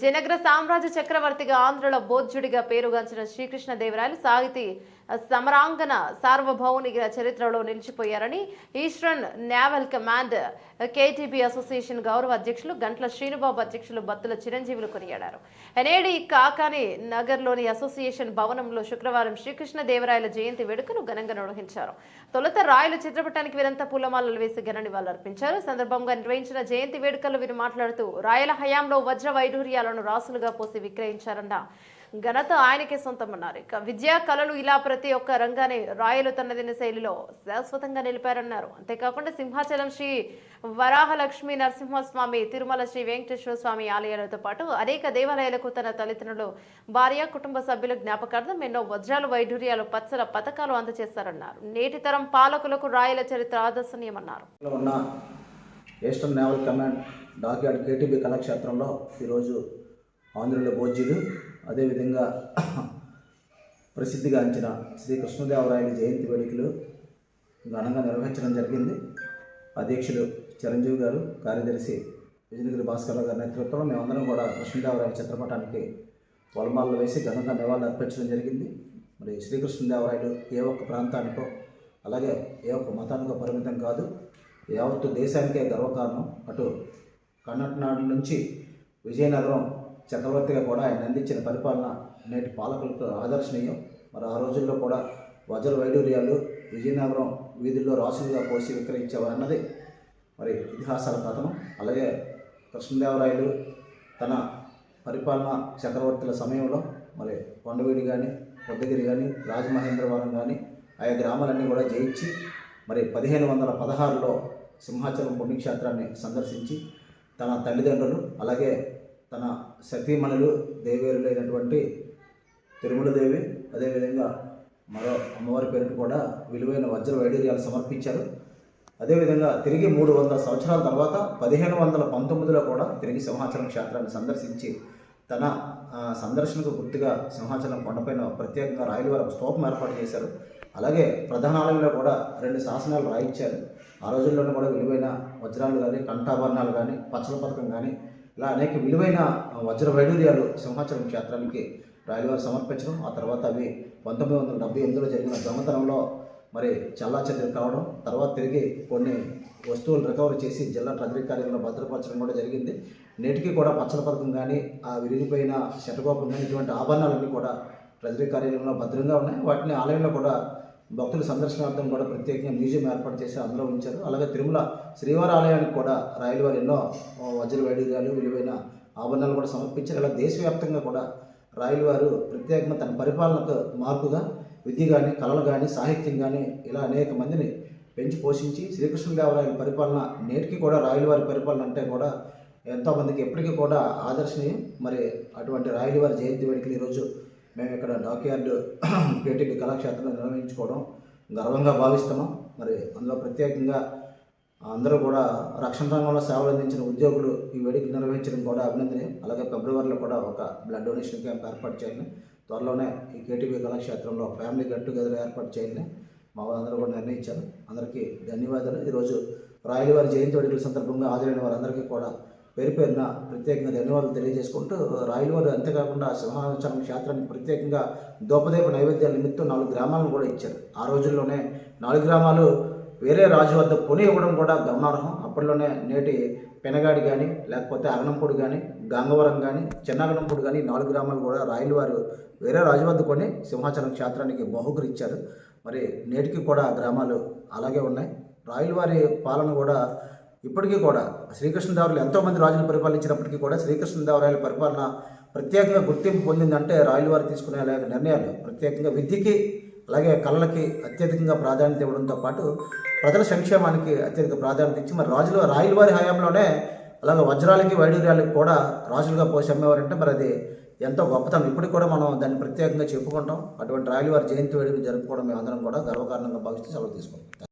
విజయనగర సామ్రాజ్య చక్రవర్తిగా ఆంధ్రుల బోధ్యుడిగా పేరుగాంచిన శ్రీకృష్ణదేవరాయలు సాహితీ సమరాంగన సార్వభౌమిక చరిత్రలో నిలిచిపోయారని eastern naval command KTB association గౌరవ అధ్యక్షులు గంట్ల శ్రీనుబాబు అధ్యక్షులు బత్తుల చిరంజీవులు కొనియాడారు. ఎనేడి కాకాని నగర్లోని అసోసియేషన్ భవనంలో శుక్రవారం శ్రీకృష్ణదేవరాయల జయంతి వేడుకను ఘనంగా నిర్వహించారు. తొలుత రాయలు చిత్రపటానికి వీరంతా పూలమాలలు వేసి ఘన నివాళులర్పించారు. అర్పించారు సందర్భంగా నిర్వహించిన జయంతి వేడుకల్లో వీరు మాట్లాడుతూ రాయల హయాంలో వజ్ర వైఢూర్యాలను రాసులుగా పోసి విక్రయించారన్న ఘనత ఆయనకే సొంతమన్నారు. ఇక విద్యా కళలు ఇలా ప్రతి ఒక్క రంగాన్ని రాయలు తనదిన శైలిలో శాశ్వతంగా నిలిపారన్నారు. అంతేకాకుండా సింహాచలం శ్రీ వరాహలక్ష్మి నరసింహస్వామి తిరుమల శ్రీ వెంకటేశ్వర స్వామి ఆలయాలతో పాటు అనేక దేవాలయాలకు తన తల్లిదండ్రులు భార్య కుటుంబ సభ్యుల జ్ఞాపకార్థం ఎన్నో వజ్రాలు వైఢూర్యాలు పచ్చల పథకాలు అందజేశారన్నారు. నేటి తరం పాలకులకు రాయల చరిత్ర ఆదర్శనీయమన్నారు. Eastern naval command dockyard KTB కళాక్షేత్రంలో ఈరోజు ఆంధ్రుల భోజ్యులు అదేవిధంగా ప్రసిద్ధిగాంచిన శ్రీ కృష్ణదేవరాయల జయంతి వేడుకలు ఘనంగా నిర్వహించడం జరిగింది. అధ్యక్షులు చిరంజీవి గారు కార్యదర్శి విజయనగిరి భాస్కర్ గారి నేతృత్వంలో మేమందరం కూడా కృష్ణదేవరాయల చిత్రపటానికి పొలమాలను వేసి ఘనంగా నివాళులు అర్పించడం జరిగింది. మరి శ్రీకృష్ణదేవరాయలు ఏ ఒక్క ప్రాంతానికో అలాగే ఏ ఒక్క మతానికో పరిమితం కాదు. యావత్తు దేశానికే గర్వకారణం. అటు కర్ణాటక నుంచి విజయనగరం చక్రవర్తిగా కూడా ఆయన అందించిన పరిపాలన నేటి పాలకులకు ఆదర్శనీయం. మరి ఆ రోజుల్లో కూడా వజ్ర వైడూర్యాలు విజయనగరం వీధుల్లో రాసులుగా పోసి విక్రయించేవారన్నది మరి ఇతిహాసాల కథనం అలాగే కృష్ణదేవరాయలు తన పరిపాలన చక్రవర్తుల సమయంలో మరి కొండవీడి కానీ కొద్దగిరి కానీ రాజమహేంద్రవరం కానీ ఆయా గ్రామాలన్నీ కూడా జయించి మరి పదిహేను వందల పదహారులో సింహాచలం పుణ్యక్షేత్రాన్ని సందర్శించి తన తల్లిదండ్రులు అలాగే తన సతీమణులు దేవేరులైనటువంటి తిరుమలదేవి అదేవిధంగా మరో అమ్మవారి పేరుకు కూడా విలువైన వజ్ర వైడూర్యాలు సమర్పించారు. అదేవిధంగా తిరిగి మూడు వందల సంవత్సరాల తర్వాత పదిహేను వందల పంతొమ్మిదిలో కూడా తిరిగి సింహాచలం క్షేత్రాన్ని సందర్శించి తన సందర్శనకు గుర్తుగా సింహాచలం కొండపైన ప్రత్యేకంగా రాయలు వారు ఒక స్తూపం ఏర్పాటు చేశారు. అలాగే ప్రధాన ఆలయంలో కూడా రెండు శాసనాలు రాయించారు. ఆ రోజుల్లోనే కూడా విలువైన వజ్రాలు కానీ కంఠాభరణాలు కానీ పచ్చల పథకం కానీ ఇలా అనేక విలువైన వజ్ర వైడూర్యాలు సింహాచలం క్షేత్రానికి రాయలవారు సమర్పించడం ఆ తర్వాత అవి పంతొమ్మిది వందల డెబ్బై ఎనిమిదిలో జరిగిన దొంగతనంలో మరి చల్లా కావడం తర్వాత తిరిగి కొన్ని వస్తువులు రికవరీ చేసి జిల్లా ట్రెజరీ కార్యాలయంలో భద్రపరచడం కూడా జరిగింది. నేటికి కూడా పచ్చల పథకం కానీ ఆ విరిగిపోయిన శటగోపం కానీ ఇటువంటి ఆభరణాలన్నీ కూడా ట్రెజరీ కార్యాలయంలో భద్రంగా ఉన్నాయి. వాటిని ఆలయంలో కూడా భక్తుల సందర్శనార్థం కూడా ప్రత్యేకంగా మ్యూజియం ఏర్పాటు చేసి అందులో ఉంచారు. అలాగే తిరుమల శ్రీవారి ఆలయానికి కూడా రాయలవారు ఎన్నో వజ్ర వైడూర్యాలు విలువైన ఆభరణాలు కూడా సమర్పించారు. అలా దేశవ్యాప్తంగా కూడా రాయలవారు ప్రత్యేకంగా తన పరిపాలనకు మార్పుగా విద్య కానీ కళలు కానీ సాహిత్యం కానీ ఇలా అనేక మందిని పెంచి పోషించి శ్రీకృష్ణదేవరాయల పరిపాలన నేటికి కూడా రాయలవారి పరిపాలన అంటే కూడా ఎంతోమందికి ఎప్పటికీ కూడా ఆదర్శనీయం. మరి అటువంటి రాయలవారి జయంతి వేడుకలు ఈరోజు మేము ఇక్కడ డాక్యార్డ్ కేటీపీ కళాక్షేత్రం నిర్వహించుకోవడం గర్వంగా భావిస్తున్నాం. మరి అందులో ప్రత్యేకంగా అందరూ కూడా రక్షణ రంగంలో సేవలు అందించిన ఉద్యోగులు ఈ వేడుకలు నిర్వహించడం కూడా అభినందనీయం. అలాగే ఫిబ్రవరిలో కూడా ఒక బ్లడ్ డొనేషన్ క్యాంప్ ఏర్పాటు చేయాలని త్వరలోనే ఈ కేటీబీ కళాక్షేత్రంలో ఫ్యామిలీ గెట్ టుగెదర్ ఏర్పాటు చేయాలని మా వాళ్ళందరూ కూడా నిర్ణయించారు. అందరికీ ధన్యవాదాలు. ఈరోజు రాయలవారి జయంతి వేడుకల సందర్భంగా హాజరైన వారందరికీ కూడా పేరు పేరున ప్రత్యేకంగా ధన్యవాదాలు తెలియజేసుకుంటూ రాయల వారు అంతేకాకుండా సింహాచలం క్షేత్రానికి ప్రత్యేకంగా దోపదీప నైవేద్యాల నిమిత్తం నాలుగు గ్రామాలను కూడా ఇచ్చారు. ఆ రోజుల్లోనే నాలుగు గ్రామాలు వేరే రాజు వద్ద కొని ఇవ్వడం కూడా గమనార్హం. అప్పట్లోనే నేటి పెనగాడి కానీ లేకపోతే అగనంపూడి కానీ గంగవరం కానీ చిన్నగనంపూడి కానీ నాలుగు గ్రామాలు కూడా రాయల వారు వేరే రాజు వద్ద కొని సింహాచలం క్షేత్రానికి బహుకరిచ్చారు మరి నేటికి కూడా గ్రామాలు అలాగే ఉన్నాయి. రాయల వారి పాలన కూడా ఇప్పటికీ కూడా శ్రీకృష్ణదేవరాయలు ఎంతోమంది రాజులు పరిపాలించినప్పటికీ కూడా శ్రీకృష్ణదేవరాయల పరిపాలన ప్రత్యేకంగా గుర్తింపు పొందిందంటే రాయల వారు తీసుకునే నిర్ణయాలు ప్రత్యేకంగా విద్యకి అలాగే కళలకి అత్యధికంగా ప్రాధాన్యత ఇవ్వడంతో పాటు ప్రజల సంక్షేమానికి అత్యధిక ప్రాధాన్యత ఇచ్చి మరి రాజులు రాయల వారి హయాంలోనే అలాగే వజ్రాలకి వైడూర్యాలకి కూడా రాజులుగా పోసి అమ్మేవారంటే మరి అది ఎంతో గొప్పతనం. ఇప్పటికి కూడా మనం దాన్ని ప్రత్యేకంగా చెప్పుకుంటాం. అటువంటి రాయలవారి జయంతి వేడుకలు జరుపుకోవడం మేము అందరం కూడా గర్వకారణంగా భావిస్తూ సెలవు తీసుకుంటాం.